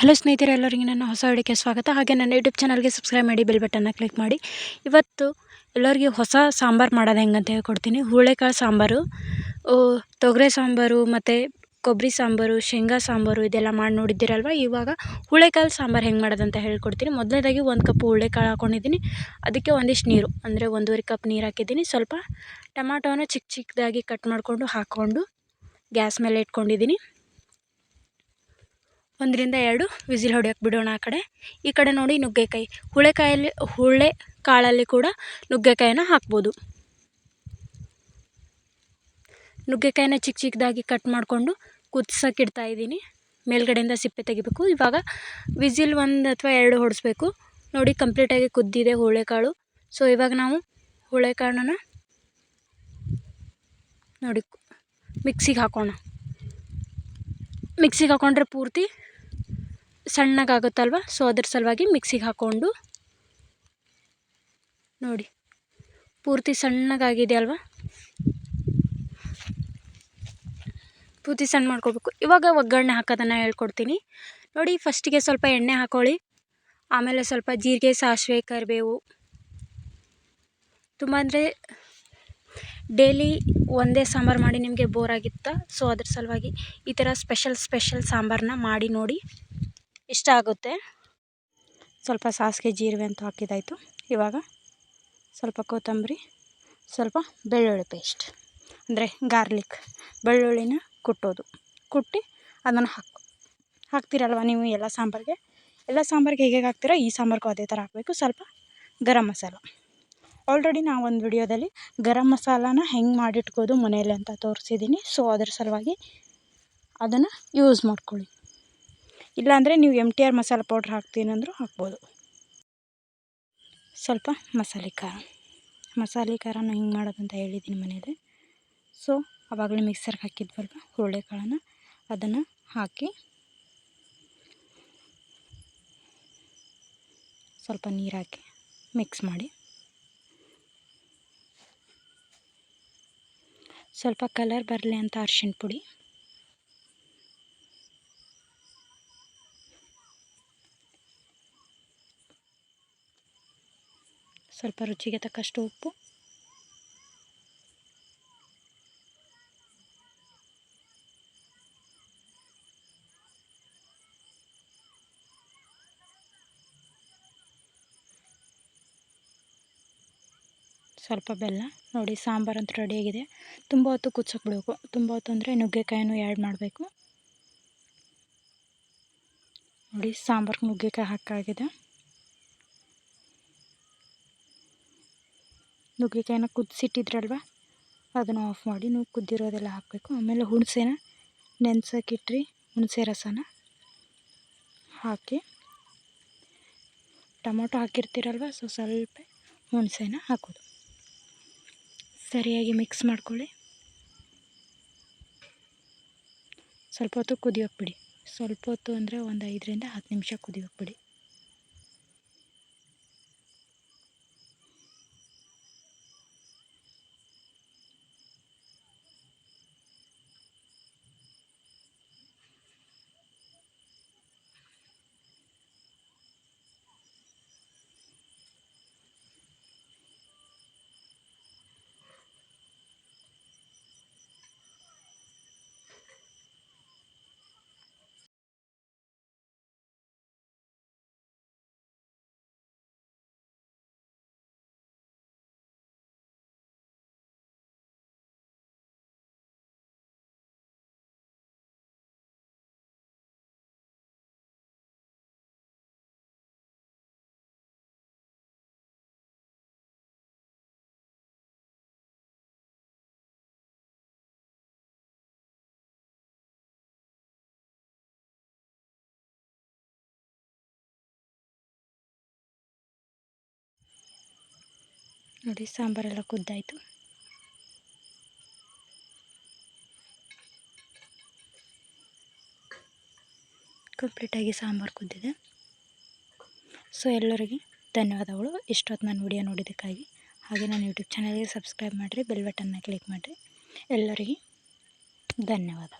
Hello ಸ್ನೇಹಿತರೆ, ಎಲ್ಲರಿಗೆ ನನ್ನ ಹೊಸ ವಿಡಿಯೋಕ್ಕೆ ಸ್ವಾಗತ. ಹಾಗೆ ನನ್ನ ಯೂಟ್ಯೂಬ್ ಚಾನಲ್ಗೆ ಸಬ್ಸ್ಕ್ರೈಬ್ ಮಾಡಿ ಬೆಲ್ ಬಟನ್ನ ಕ್ಲಿಕ್ ಮಾಡಿ. ಇವತ್ತು ಎಲ್ಲರಿಗೆ ಹೊಸ ಸಾಂಬಾರು ಮಾಡೋದು ಹೆಂಗಂತ ಹೇಳ್ಕೊಡ್ತೀನಿ. ಹುಳೆಕಾಳು ಸಾಂಬಾರು ತೊಗರೆ ಸಾಂಬಾರು ಮತ್ತು ಕೊಬ್ಬರಿ ಸಾಂಬಾರು, ಶೇಂಗಾ ಸಾಂಬಾರು ಇದೆಲ್ಲ ಮಾಡಿ ನೋಡಿದ್ದೀರಲ್ವ? ಇವಾಗ ಹುಳೆಕಾಳು ಸಾಂಬಾರು ಹೆಂಗೆ ಮಾಡೋದಂತ ಹೇಳ್ಕೊಡ್ತೀನಿ. ಮೊದಲನೇದಾಗಿ ಒಂದು ಕಪ್ ಹುಳೆಕಾಳು ಹಾಕ್ಕೊಂಡಿದ್ದೀನಿ ಅದಕ್ಕೆ ಒಂದಿಷ್ಟು ನೀರು, ಅಂದರೆ ಒಂದೂವರೆ ಕಪ್ ನೀರು ಹಾಕಿದ್ದೀನಿ. ಸ್ವಲ್ಪ ಟೊಮ್ಯಾಟೋನ ಚಿಕ್ಕ ಚಿಕ್ಕದಾಗಿ ಕಟ್ ಮಾಡಿಕೊಂಡು ಹಾಕ್ಕೊಂಡು ಗ್ಯಾಸ್ ಮೇಲೆ ಇಟ್ಕೊಂಡಿದ್ದೀನಿ. ಒಂದರಿಂದ ಎರಡು ವಿಸಿಲ್ ಹೊಡಿಯೋಕೆ ಬಿಡೋಣ ಆ ಕಡೆ. ಈ ಕಡೆ ನೋಡಿ ನುಗ್ಗೆಕಾಯಿ. ಹುಳೆಕಾಯಲ್ಲಿ, ಹುಳೆ ಕಾಳಲ್ಲಿ ಕೂಡ ನುಗ್ಗೆಕಾಯಿನ ಹಾಕ್ಬೋದು. ನುಗ್ಗೆಕಾಯಿನ ಚಿಕ್ಕ ಚಿಕ್ಕದಾಗಿ ಕಟ್ ಮಾಡಿಕೊಂಡು ಕುದಿಸೋಕೆ ಇಡ್ತಾ ಇದ್ದೀನಿ. ಮೇಲ್ಗಡೆಯಿಂದ ಸಿಪ್ಪೆ ತೆಗಿಬೇಕು. ಇವಾಗ ವಿಸಿಲ್ ಒಂದು ಅಥವಾ ಎರಡು ಹೊಡೆಸ್ಬೇಕು. ನೋಡಿ ಕಂಪ್ಲೀಟಾಗಿ ಕುದ್ದಿದೆ ಹುಳೆಕಾಳು ಸೊ, ಇವಾಗ ನಾವು ಹುಳೆಕಾಳನ್ನ ನೋಡಿ ಮಿಕ್ಸಿಗೆ ಹಾಕೋಣ. ಮಿಕ್ಸಿಗೆ ಹಾಕೊಂಡ್ರೆ ಪೂರ್ತಿ ಸಣ್ಣಗಾಗುತ್ತಲ್ವ? ಸೊ ಅದ್ರ ಸಲುವಾಗಿ ಮಿಕ್ಸಿಗೆ ಹಾಕ್ಕೊಂಡು ನೋಡಿ. ಪೂರ್ತಿ ಸಣ್ಣಗಾಗಿದೆ ಅಲ್ವಾ ಪೂರ್ತಿ ಸಣ್ಣ ಮಾಡ್ಕೋಬೇಕು. ಇವಾಗ ಒಗ್ಗರಣೆ ಹಾಕೋದನ್ನು ಹೇಳ್ಕೊಡ್ತೀನಿ. ನೋಡಿ ಫಸ್ಟಿಗೆ ಸ್ವಲ್ಪ ಎಣ್ಣೆ ಹಾಕೊಳ್ಳಿ. ಆಮೇಲೆ ಸ್ವಲ್ಪ ಜೀರಿಗೆ, ಸಾಸಿವೆ, ಕರಿಬೇವು. ತುಂಬ ಅಂದರೆ ಡೇಲಿ ಒಂದೇ ಸಾಂಬಾರು ಮಾಡಿ ನಿಮಗೆ ಬೋರ್ ಆಗಿತ್ತಾ? ಸೊ ಅದ್ರ ಸಲುವಾಗಿ ಈ ಥರ ಸ್ಪೆಷಲ್ ಸ್ಪೆಷಲ್ ಸಾಂಬಾರನ್ನ ಮಾಡಿ ನೋಡಿ. ಇಷ್ಟ ಆಗುತ್ತೆ. ಸ್ವಲ್ಪ ಸಾಸಿಗೆ ಜೀರಿಗೆ ಅಂತ ಹಾಕಿದಾಯಿತು ಇವಾಗ ಸ್ವಲ್ಪ ಕೊತ್ತಂಬರಿ, ಸ್ವಲ್ಪ ಬೆಳ್ಳುಳ್ಳಿ ಪೇಸ್ಟ್, ಅಂದರೆ ಗಾರ್ಲಿಕ್ ಬೆಳ್ಳುಳ್ಳಿನ ಕುಟ್ಟೋದು. ಕುಟ್ಟಿ ಅದನ್ನು ಹಾಕಿ. ಹಾಕ್ತೀರಲ್ವ ನೀವು ಎಲ್ಲ ಸಾಂಬಾರಿಗೆ? ಎಲ್ಲ ಸಾಂಬಾರಿಗೆ ಹೇಗೆ ಹಾಕ್ತೀರೋ ಈ ಸಾಂಬಾರಿಗೂ ಅದೇ ಥರ ಹಾಕಬೇಕು. ಸ್ವಲ್ಪ ಗರಂ ಮಸಾಲ. ಆಲ್ರೆಡಿ ನಾವು ಒಂದು ವಿಡಿಯೋದಲ್ಲಿ ಗರಂ ಮಸಾಲಾನ ಹೆಂಗೆ ಮಾಡಿಟ್ಕೋದು ಮನೇಲಿ ಅಂತ ತೋರಿಸಿದ್ದೀನಿ ಸೊ ಅದ್ರ ಸಲುವಾಗಿ ಅದನ್ನು ಯೂಸ್ ಮಾಡ್ಕೊಳ್ಳಿ. ಇಲ್ಲಾಂದರೆ ನೀವು ಎಂ ಟಿ ಆರ್ ಮಸಾಲೆ ಪೌಡ್ರ್ ಹಾಕ್ತೀನಿ ಅಂದರೂ ಹಾಕ್ಬೋದು. ಸ್ವಲ್ಪ ಮಸಾಲೆ ಖಾರ. ಮಸಾಲೆ ಖಾರನ ಹಿಂಗೆ ಮಾಡೋದಂತ ಹೇಳಿದ್ದೀನಿ ಮನೇಲಿ ಸೊ ಆವಾಗಲೇ ಮಿಕ್ಸರ್ಗೆ ಹಾಕಿದ್ವಲ್ವ? ಹುರುಳಿಕಾಳನ್ನು. ಅದನ್ನು ಹಾಕಿ ಸ್ವಲ್ಪ ನೀರು ಹಾಕಿ ಮಿಕ್ಸ್ ಮಾಡಿ. ಸ್ವಲ್ಪ ಕಲರ್ ಬರಲಿ ಅಂತ ಅರ್ಶಿಣ ಪುಡಿ. ಸ್ವಲ್ಪ ರುಚಿಗೆ ತಕ್ಕಷ್ಟು ಉಪ್ಪು. ಸ್ವಲ್ಪ ಬೆಲ್ಲ. ನೋಡಿ ಸಾಂಬಾರು ಅಂತ ರೆಡಿಯಾಗಿದೆ ತುಂಬ ಹೊತ್ತು ಬಿಡಬೇಕು ತುಂಬ ಹೊತ್ತು ಅಂದರೆ ನುಗ್ಗೆಕಾಯನ್ನು ಆ್ಯಡ್ ಮಾಡಬೇಕು. ನೋಡಿ, ಸಾಂಬಾರ್ಗೆ ನುಗ್ಗೆಕಾಯಿ ಹಾಕಾಗಿದೆ. ನುಗ್ಗೆಕಾಯಿನ ಕುದಿಸಿಟ್ಟಿದ್ರಲ್ವ? ಅದನ್ನು ಆಫ್ ಮಾಡಿ ನೀವು ಕುದ್ದಿರೋದೆಲ್ಲ ಹಾಕಬೇಕು. ಆಮೇಲೆ ಹುಣಸೇನ ನೆನ್ಸೋಕ್ಕಿಟ್ರಿ ಹುಣಸೆ ರಸನ. ಹಾಕಿ. ಟೊಮೊಟೊ ಹಾಕಿರ್ತೀರಲ್ವ ಸೊ ಸ್ವಲ್ಪ ಹುಣಸೆನ ಹಾಕೋದು. ಸರಿಯಾಗಿ ಮಿಕ್ಸ್ ಮಾಡ್ಕೊಳ್ಳಿ. ಸ್ವಲ್ಪ ಹೊತ್ತು ಕುದಿಯೋಕೆ ಬಿಡಿ. ಸ್ವಲ್ಪ ಹೊತ್ತು ಅಂದರೆ ಒಂದು ಐದರಿಂದ ಹತ್ತು ನಿಮಿಷ ಕುದಿಯೋಕೆ ಬಿಡಿ. ನೋಡಿ, ಸಾಂಬಾರೆಲ್ಲ ಕುದ್ದಾಯಿತು. ಕಂಪ್ಲೀಟಾಗಿ ಸಾಂಬಾರು ಕುದ್ದಿದೆ. ಸೊ, ಎಲ್ಲರಿಗೆ ಧನ್ಯವಾದಗಳು. ಇಷ್ಟೊತ್ತು ನಾನು ವಿಡಿಯೋ ನೋಡಿದ್ದಕ್ಕಾಗಿ. ಹಾಗೆ ನನ್ನ ಯೂಟ್ಯೂಬ್ ಚಾನಲ್ಗೆ ಸಬ್ಸ್ಕ್ರೈಬ್ ಮಾಡಿರಿ, ಬೆಲ್ ಬಟನ್ನ ಕ್ಲಿಕ್ ಮಾಡಿರಿ. ಎಲ್ಲರಿಗೆ ಧನ್ಯವಾದ.